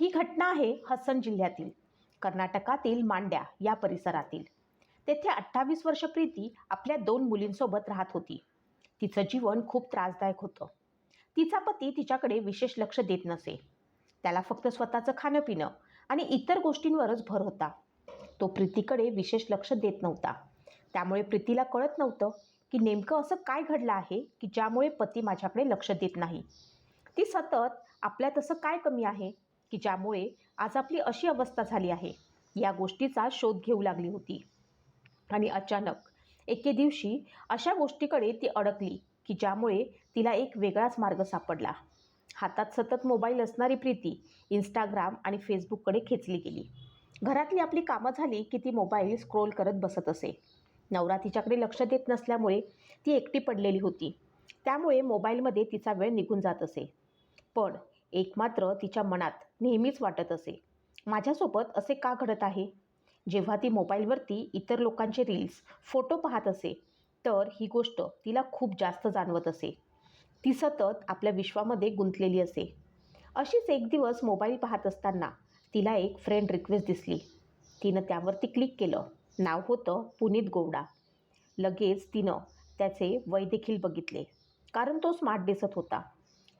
ही घटना आहे हसन जिल्ह्यातील कर्नाटकातील मांड्या या परिसरातील. तेथे अठ्ठावीस वर्ष प्रीती आपल्या दोन मुलींसोबत राहत होती. तिचं जीवन खूप त्रासदायक होतं. तिचा पती तिच्याकडे विशेष लक्ष देत नसे. त्याला फक्त स्वतःचं खाणं पिणं आणि इतर गोष्टींवरच भर होता. तो प्रीतीकडे विशेष लक्ष देत नव्हता. त्यामुळे प्रीतीला कळत नव्हतं की नेमकं असं काय घडलं आहे की ज्यामुळे पती माझ्याकडे लक्ष देत नाही. ती सतत आपल्या तसं काय कमी आहे? की ज्यामुळे आज आपली अशी अवस्था झाली आहे. या गोष्टीचा शोध घेऊ लागली होती. आणि अचानक एके दिवशी अशा गोष्टीकडे ती अडकली की ज्यामुळे तिला एक वेगळाच मार्ग सापडला. हातात सतत मोबाईल असणारी प्रीती इंस्टाग्राम आणि फेसबुककडे खेचली गेली. घरातली आपली कामं झाली की ती मोबाईल स्क्रोल करत बसत असे. नवरा तिच्याकडे लक्ष देत नसल्यामुळे ती एकटी पडलेली होती. त्यामुळे मोबाईलमध्ये तिचा वेळ निघून जात असे. पण एक मात्र तिच्या मनात नेहमीच वाटत असे. माझ्यासोबत असे का घडत आहे? जेव्हा ती मोबाईलवरती इतर लोकांचे रील्स फोटो पाहत असे तर ही गोष्ट तिला खूप जास्त जाणवत असे. ती सतत आपल्या विश्वामध्ये गुंतलेली असे. अशीच एक दिवस मोबाईल पाहत असताना तिला एक फ्रेंड रिक्वेस्ट दिसली. तिनं त्यावरती क्लिक केलं. नाव होतं पुनीत गोवडा. लगेच तिनं त्याचे वय देखील बघितले. कारण तो स्मार्ट दिसत होता.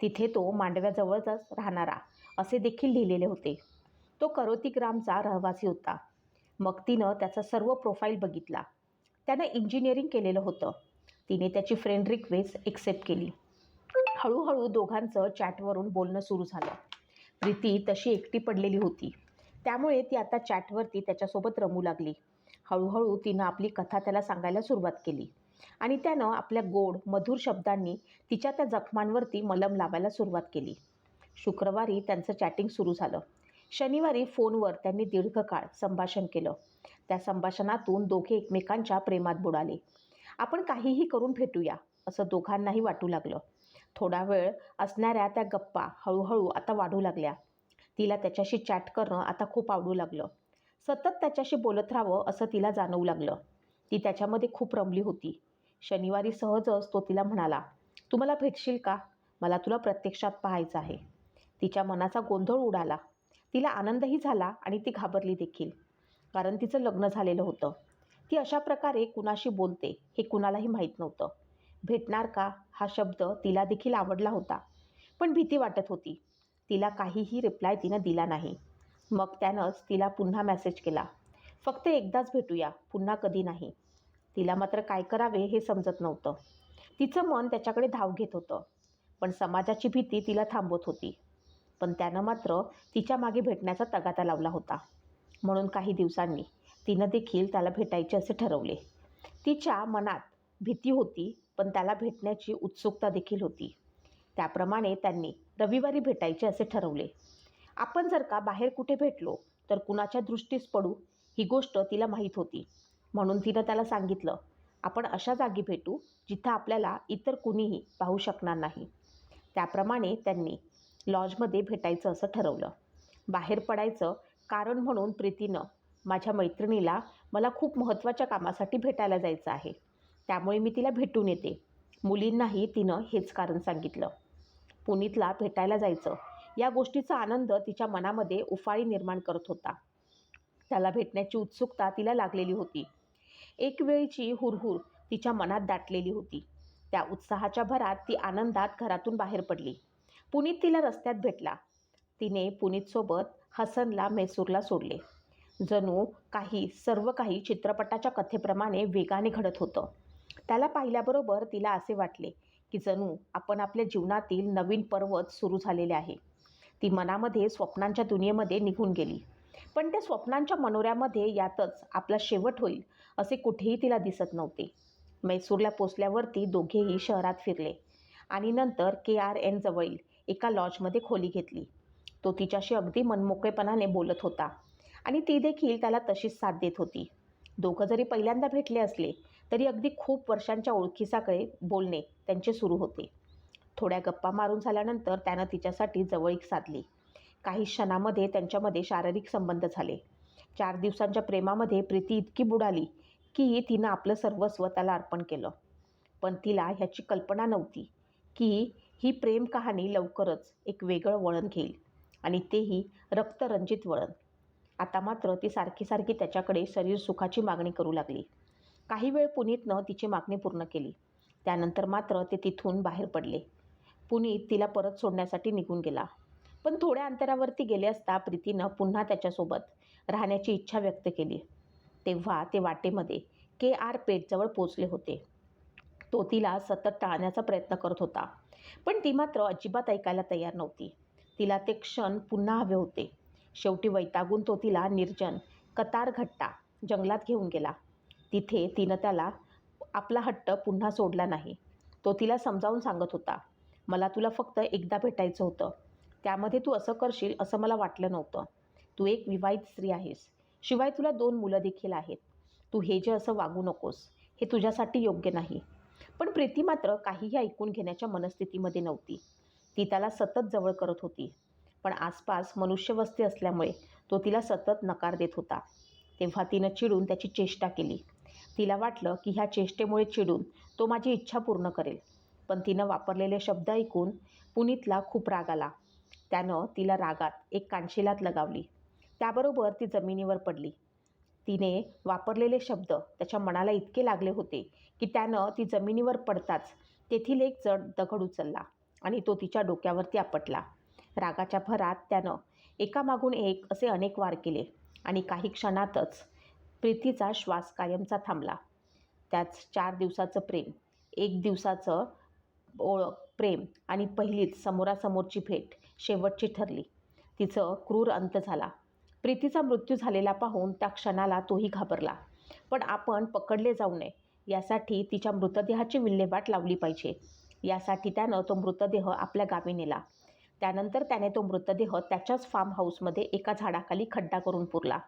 तिथे तो मांडव्याजवळच राहणारा. असे देखील लिहिलेले होते. तो करोती ग्रामचा रहिवासी होता. मग तिनं त्याचा सर्व प्रोफाईल बघितला. त्यानं इंजिनिअरिंग केलेलं होतं. तिने त्याची फ्रेंड रिक्वेस्ट एक्सेप्ट केली. हळूहळू दोघांचं चॅटवरून बोलणं सुरू झालं. प्रीती तशी एकटी पडलेली होती. त्यामुळे ती आता चॅटवरती त्याच्यासोबत रमू लागली. हळूहळू तिनं आपली कथा त्याला सांगायला सुरुवात केली. आणि त्यानं आपल्या गोड मधुर शब्दांनी तिच्या त्या जखमांवरती मलम लावायला सुरुवात केली. शुक्रवारी त्यांचं चॅटिंग सुरू झालं. शनिवारी फोनवर त्यांनी दीर्घकाळ संभाषण केलं. त्या संभाषणातून दोघे एकमेकांच्या प्रेमात बुडाले. आपण काहीही करून भेटूया असं दोघांनाही वाटू लागलं. थोडा वेळ असणाऱ्या त्या गप्पा हळूहळू आता वाढू लागल्या. तिला त्याच्याशी चॅट करणं आता खूप आवडू लागलं. सतत त्याच्याशी बोलत राहावं असं तिला जाणवू लागलं. ती त्याच्यामध्ये खूप रमली होती. शनिवारी सहजच तो तिला म्हणाला तू मला भेटशील का? मला तुला प्रत्यक्षात पाहायचं आहे. तिच्या मनाचा गोंधळ उडाला. तिला आनंदही झाला आणि ती घाबरली देखील. कारण तिचं लग्न झालेलं होतं. ती अशा प्रकारे कुणाशी बोलते हे कुणालाही माहीत नव्हतं. भेटणार का? हा शब्द तिला देखील आवडला होता. पण भीती वाटत होती. तिला काहीही रिप्लाय तिनं दिला नाही. मग त्यानंच तिला पुन्हा मेसेज केला. फक्त एकदाच भेटूया. पुन्हा कधी नाही. तिला मात्र काय करावे हे समजत नव्हतं. तिचं मन त्याच्याकडे धाव घेत होतं. पण समाजाची भीती तिला थांबवत होती. पण त्यानं मात्र तिच्यामागे भेटण्याचा तगाता लावला होता. म्हणून काही दिवसांनी तिनं देखील त्याला भेटायचे असे ठरवले. तिच्या मनात भीती होती पण त्याला भेटण्याची उत्सुकता देखील होती. त्याप्रमाणे त्यांनी रविवारी भेटायचे असे ठरवले. आपण जर का बाहेर कुठे भेटलो तर कुणाच्या दृष्टीस पडू ही गोष्ट तिला माहीत होती. म्हणून तिनं त्याला सांगितलं आपण अशा जागी भेटू जिथं आपल्याला इतर कुणीही पाहू शकणार नाही. त्याप्रमाणे त्यांनी लॉजमध्ये भेटायचं असं ठरवलं. बाहेर पडायचं कारण म्हणून प्रीतीनं माझ्या मैत्रिणीला मला खूप महत्त्वाच्या कामासाठी भेटायला जायचं आहे. त्यामुळे मी तिला भेटून येते. मुलींनाही तिनं हेच कारण सांगितलं. पुनीतला भेटायला जायचं. या गोष्टीचा आनंद तिच्या मनामध्ये उफाळी निर्माण करत होता. त्याला भेटण्याची उत्सुकता तिला लागलेली होती. एक वेळची हुरहुर तिच्या मनात दाटलेली होती. त्या उत्साहाच्या भरात ती आनंदात घरातून बाहेर पडली. पुनीत तिला रस्त्यात भेटला. तिने पुनीतसोबत हसनला मैसूरला सोडले. जणू काही सर्व काही चित्रपटाच्या कथेप्रमाणे वेगाने घडत होतं. त्याला पाहिल्याबरोबर तिला असे वाटले की जणू आपण आपल्या जीवनातील नवीन पर्वत सुरू झालेले आहे. ती मनामध्ये स्वप्नांच्या दुनियेमध्ये निघून गेली. पण त्या स्वप्नांच्या मनोऱ्यामध्ये यातच आपला शेवट होईल असे कुठेही तिला दिसत नव्हते. मैसूरला पोचल्यावरती दोघेही शहरात फिरले आणि नंतर के आर एन जवळील एका लॉजमध्ये खोली घेतली. तो तिच्याशी अगदी मनमोकळेपणाने बोलत होता आणि ती देखील त्याला तशीच साथ देत होती. दोघं जरी पहिल्यांदा भेटले असले तरी अगदी खूप वर्षांच्या ओळखीसाकडे बोलणे त्यांचे सुरू होते. थोड्या गप्पा मारून झाल्यानंतर त्यानं तिच्यासाठी जवळीक साधली. काही क्षणामध्ये त्यांच्यामध्ये शारीरिक संबंध झाले. चार दिवसांच्या प्रेमामध्ये प्रीती इतकी बुडाली की तिनं आपलं सर्वस्व त्याला अर्पण केलं. पण तिला ह्याची कल्पना नव्हती की ही प्रेम कहाणी लवकरच एक वेगळं वळण घेईल आणि तेही रक्तरंजित वळण. आता मात्र ती सारखी सारखी त्याच्याकडे शरीर सुखाची मागणी करू लागली. काही वेळ पुनीतनं तिची मागणी पूर्ण केली. त्यानंतर मात्र ते तिथून बाहेर पडले. पुनीत तिला परत सोडण्यासाठी निघून गेला. पण थोड्या अंतरावरती गेले असता प्रीतीनं पुन्हा त्याच्यासोबत राहण्याची इच्छा व्यक्त केली. तेव्हा ते वाटेमध्ये के आर पेठजवळ पोचले होते. तो तिला सतत टाळण्याचा प्रयत्न करत होता. पण ती मात्र अजिबात ऐकायला तयार नव्हती. तिला ते क्षण पुन्हा हवे होते. शेवटी वैतागून तो तिला निर्जन कतारघट्टा जंगलात घेऊन गेला. तिथे तिनं त्याला आपला हट्ट पुन्हा सोडला नाही. तो तिला समजावून सांगत होता मला तुला फक्त एकदा भेटायचं होतं. त्यामध्ये तू असं करशील असं मला वाटलं नव्हतं. तू एक विवाहित स्त्री आहेस. शिवाय तुला दोन मुलं देखील आहेत. तू हे जे असं वागू नकोस हे तुझ्यासाठी योग्य नाही. पण प्रीती मात्र काहीही ऐकून घेण्याच्या मनस्थितीमध्ये नव्हती. ती त्याला सतत जवळ करत होती. पण आसपास मनुष्यवस्ती असल्यामुळे तो तिला सतत नकार देत होता. तेव्हा तिनं चिडून त्याची चेष्टा केली. तिला वाटलं की ह्या चेष्टेमुळे चिडून तो माझी इच्छा पूर्ण करेल. पण तिनं वापरलेले शब्द ऐकून पुनीतला खूप राग आला. त्यानं तिला रागात एक कानशिलात लगावली. त्याबरोबर ती जमिनीवर पडली. तिने वापरलेले शब्द त्याच्या मनाला इतके लागले होते की त्यानं ती जमिनीवर पडताच तेथील एक जड दगड उचलला आणि तो तिच्या डोक्यावरती आपटला. रागाच्या भरात त्यानं एकामागून एक असे अनेक वार केले आणि काही क्षणातच प्रीतीचा श्वास कायमचा थांबला. त्याच चार दिवसाचं प्रेम एक दिवसाचं ओळख प्रेम आणि पहिलीच समोरासमोरची भेट शेवटची ठरली. तिचं क्रूर अंत झाला. प्रीतीचा मृत्यू झालेला पाहून त्या क्षणाला तोही घाबरला. पण आपण पकडले जाऊ नये. यासाठी तिच्या मृतदेहाची विल्हेवाट लावली पाहिजे. यासाठी त्यानं तो मृतदेह आपल्या गावी नेला. त्यानंतर त्याने तो मृतदेह त्याच्याच फार्म हाऊसमध्ये एका झाडाखाली खड्डा करून पुरला.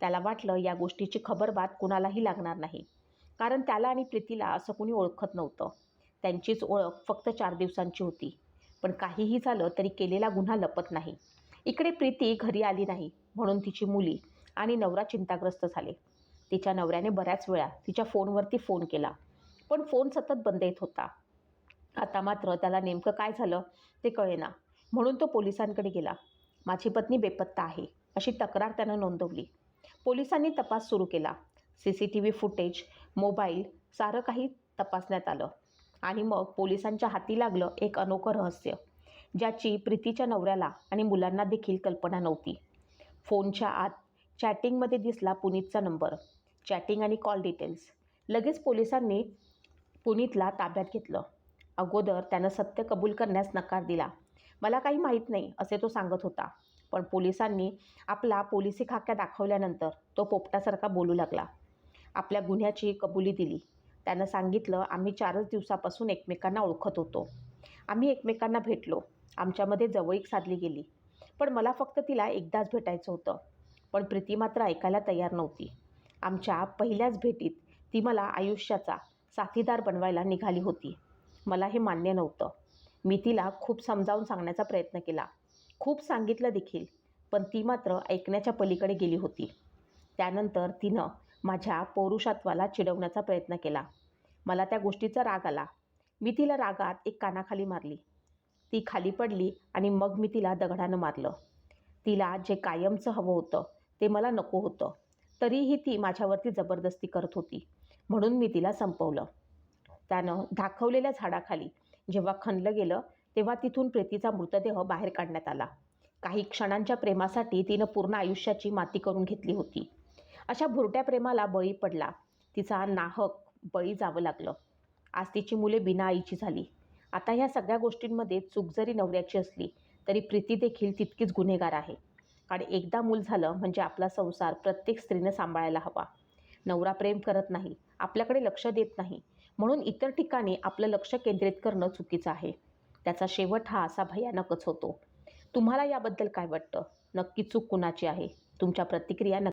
त्याला वाटलं या गोष्टीची खबरबात कुणालाही लागणार नाही. कारण त्याला आणि प्रीतीला असं कुणी ओळखत नव्हतं. त्यांचीच ओळख फक्त चार दिवसांची होती. पण काहीही झालं तरी केलेला गुन्हा लपत नाही. इकडे प्रीती घरी आली नाही. म्हणून तिची मुली आणि नवरा चिंताग्रस्त झाले. तिच्या नवऱ्याने बऱ्याच वेळा तिच्या फोनवरती फोन केला पण फोन सतत बंद येत होता. आता मात्र त्याला नेमकं काय झालं ते कळेना. म्हणून तो पोलिसांकडे गेला. माझी पत्नी बेपत्ता आहे अशी तक्रार त्यानं नोंदवली. पोलिसांनी तपास सुरू केला. C C T V footage mobile सारं काही तपासण्यात आलं. आणि मग पोलिसांच्या हाती लागलं एक अनोखं रहस्य ज्याची प्रीतीच्या नवऱ्याला आणि मुलांना देखील कल्पना नव्हती. फोनच्या आत चॅटिंगमध्ये दिसला पुनीतचा नंबर. चॅटिंग आणि कॉल डिटेल्स. लगेच पोलिसांनी पुनीतला ताब्यात घेतलं. अगोदर त्यानं सत्य कबूल करण्यास नकार दिला. मला काही माहीत नाही असे तो सांगत होता. पण पोलिसांनी आपला पोलिसी खाक्या दाखवल्यानंतर तो पोपटासारखा बोलू लागला. आपल्या गुन्ह्याची कबुली दिली. त्यानं सांगितलं आम्ही चारच दिवसापासून एकमेकांना ओळखत होतो. आम्ही एकमेकांना भेटलो. आमच्यामध्ये जवळीक साधली गेली. पण मला फक्त तिला एकदाच भेटायचं होतं. पण प्रीती मात्र ऐकायला तयार नव्हती. आमच्या पहिल्याच भेटीत ती मला आयुष्याचा साथीदार बनवायला निघाली होती. मला हे मान्य नव्हतं. मी तिला खूप समजावून सांगण्याचा प्रयत्न केला. खूप सांगितलं देखील पण ती मात्र ऐकण्याच्या पलीकडे गेली होती. त्यानंतर तिनं माझ्या पौरुषत्वाला चिडवण्याचा प्रयत्न केला. मला त्या गोष्टीचा राग आला. मी तिला रागात एक कानाखाली मारली. ती खाली पडली आणि मग मी तिला दगडानं मारलं. तिला जे कायमचं हवं होतं ते मला नको होतं. तरीही ती माझ्यावरती जबरदस्ती करत होती. म्हणून मी तिला संपवलं. त्यानं दाखवलेल्या झाडाखाली जेव्हा खणलं गेलं तेव्हा तिथून प्रीतीचा मृतदेह बाहेर काढण्यात आला. काही क्षणांच्या प्रेमासाठी तिनं पूर्ण आयुष्याची माती करून घेतली होती. अशा भुरट्या प्रेमाला बळी पडला. तिचा नाहक बळी जावं लागलं. आज तिची मुले बिना आईची झाली. आता ह्या सगळ्या गोष्टींमध्ये चूक जरी नवऱ्याची असली तरी प्रीती देखील तितकीच गुन्हेगार आहे. कारण एकदा मूल झालं म्हणजे आपला संसार प्रत्येक स्त्रीने सांभाळायला हवा. नवरा प्रेम करत नाही आपल्याकडे लक्ष देत नाही. म्हणून इतर ठिकाणी आपलं लक्ष केंद्रित करणं चुकीचं आहे. त्याचा शेवट हा असा भयानकच होतो. तुम्हाला याबद्दल काय वाटतं? नक्की चूक कुणाची आहे? तुमच्या प्रतिक्रिया